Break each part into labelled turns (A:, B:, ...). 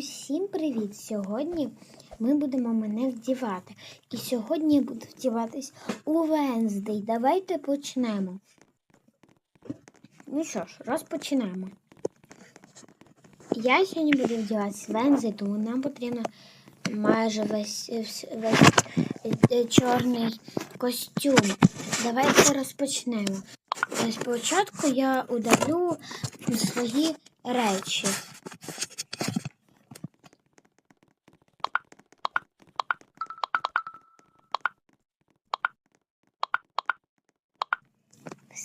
A: Усім привіт! Сьогодні ми будемо мене вдівати. І сьогодні я буду вдіватись у Венздей. Давайте почнемо. Ну що ж, розпочинаємо. Я сьогодні буду вдіватись Венздей, тому нам потрібно майже весь, весь, весь чорний костюм. Давайте розпочнемо. Е, Спочатку я удалю свої речі.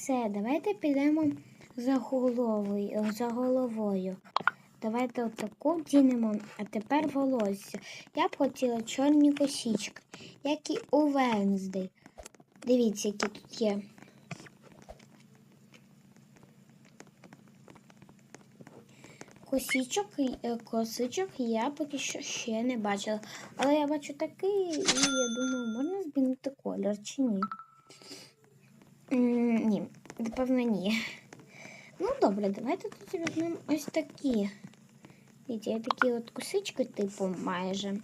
A: Все, давайте підемо за головою. За головою. Давайте отаку вдінемо, а тепер волосся. Я б хотіла чорні косічки, як і у Венздей. Дивіться, які тут є. Косічок, е, косичок я поки що ще не бачила. Але я бачу такий, і я думаю, можна змінити колір чи ні. Ні, напевно, ні. Ну, добре, давайте тут візьмемо ось такі. Дивіться, такі от косички, типу, майже.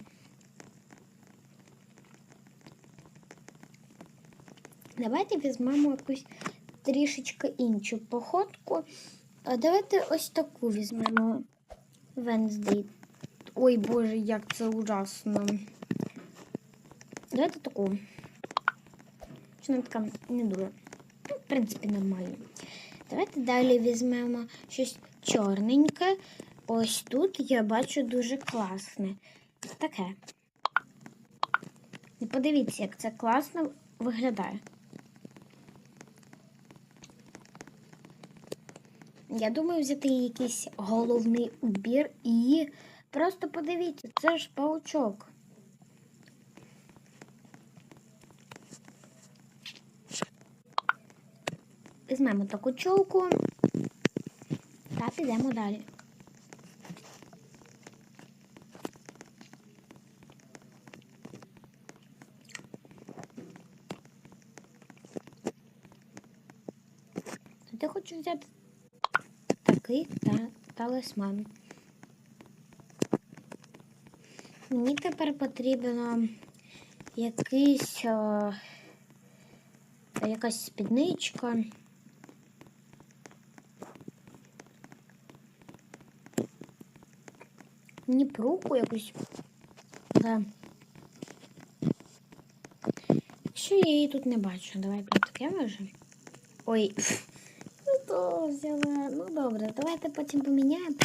A: Давайте візьмемо якусь трішечки іншу походку. А давайте ось таку візьмемо Венздей. Ой, боже, як це ужасно. Давайте таку. Чи вона така не дуже. В принципі, нормально. Давайте далі візьмемо щось чорненьке. Ось тут я бачу дуже класне. Таке. І подивіться, як це класно виглядає. Я думаю, взяти якийсь головний убір і просто подивіться, це ж паучок. Візьмемо таку чолку та підемо далі. Я хочу взяти такий та талисман. Мені тепер потрібно якийсь о, якась спідничка. Мені пруку якусь. Да. Що я її тут не бачу? Давай Давайте таке може. Ой, ну то взяла. Ну добре, давайте потім поміняємо.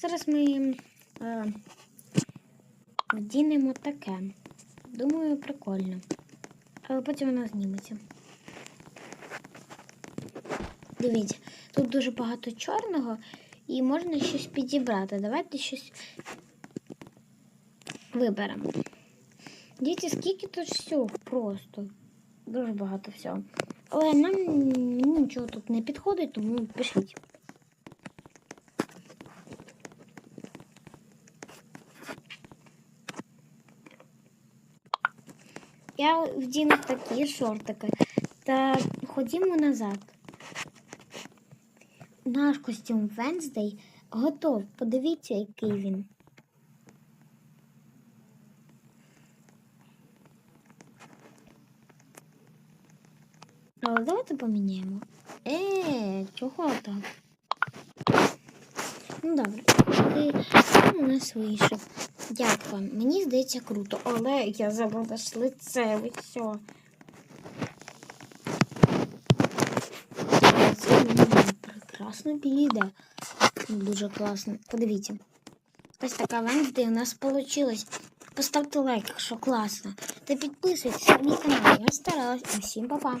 A: Зараз ми е, вдінемо таке. Думаю, прикольно. Але потім вона зніметься. Дивіться, тут дуже багато чорного і можна щось підібрати. Давайте щось виберемо. Дивіться, скільки тут всього просто. Дуже багато всього. Але нам нічого тут не підходить, тому пішліть. Я вдіну такі шортики. Та ходімо назад. Наш костюм Венздей готов. Подивіться, який він. Але давайте поміняємо. Е, чого так? Ну добре, і у нас вийшов. Дякую. Мені здається круто, але я забула ж все. Це мені прекрасно підійде. Дуже класно. Подивіться. Ось така Венсдей у нас вийшла. Поставте лайк, якщо класно. Та підписуйтесь на мій канал. Я старалась. Усім па-па.